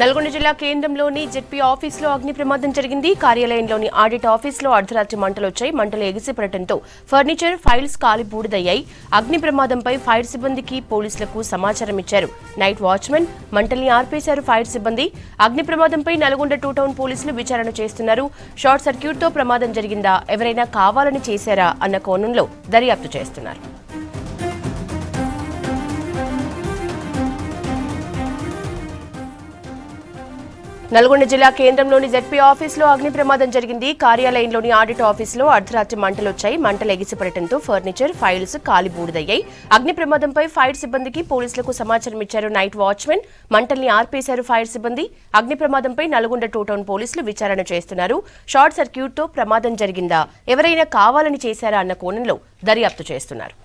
నల్గొండ జిల్లా కేంద్రంలోని జెడ్పీ ఆఫీసులో అగ్ని ప్రమాదం జరిగింది. కార్యాలయంలోని ఆడిట్ ఆఫీసులో అర్ధరాత్రి మంటలు వచ్చాయి మంటలు ఎగిసిపడటంతో ఫర్నిచర్ ఫైల్స్ కాలి బూడిదయ్యాయి. అగ్ని ప్రమాదంపై ఫైర్ సిబ్బందికి పోలీసులకు సమాచారం ఇచ్చారు. నైట్ వాచ్మెన్ మంటల్ని ఆర్పేశారు ఫైర్ సిబ్బంది. అగ్ని ప్రమాదంపై నల్గొండ టూ టౌన్ పోలీసులు విచారణ చేస్తున్నారు. షార్ట్ సర్క్యూట్తో ప్రమాదం జరిగిందా? ఎవరైనా కావాలని చేశారా? అన్న కోణంలో దర్యాప్తు చేస్తున్నారు. నల్గొండ జిల్లా కేంద్రంలోని జెడ్పీ ఆఫీసులో అగ్ని ప్రమాదం జరిగింది. కార్యాలయంలోని ఆడిట్ ఆఫీసులో అర్ధరాత్రి మంటలు వచ్చాయి మంటలు ఎగిసిపడటంతో ఫర్నిచర్ ఫైల్స్ కాలిబూడిదయ్యాయి అగ్ని ప్రమాదంపై ఫైర్ సిబ్బందికి పోలీసులకు సమాచారం ఇచ్చారు నైట్ వాచ్మెన్. మంటల్ని ఆర్పేశారు ఫైర్ సిబ్బంది. అగ్ని ప్రమాదంపై నల్గొండ టూ టౌన్ పోలీసులు విచారణ చేస్తున్నారు. షార్ట్ సర్క్యూట్తో ప్రమాదం జరిగిందా? ఎవరైనా కావాలని చేశారా? అన్న కోణంలో దర్యాప్తు చేస్తున్నారు.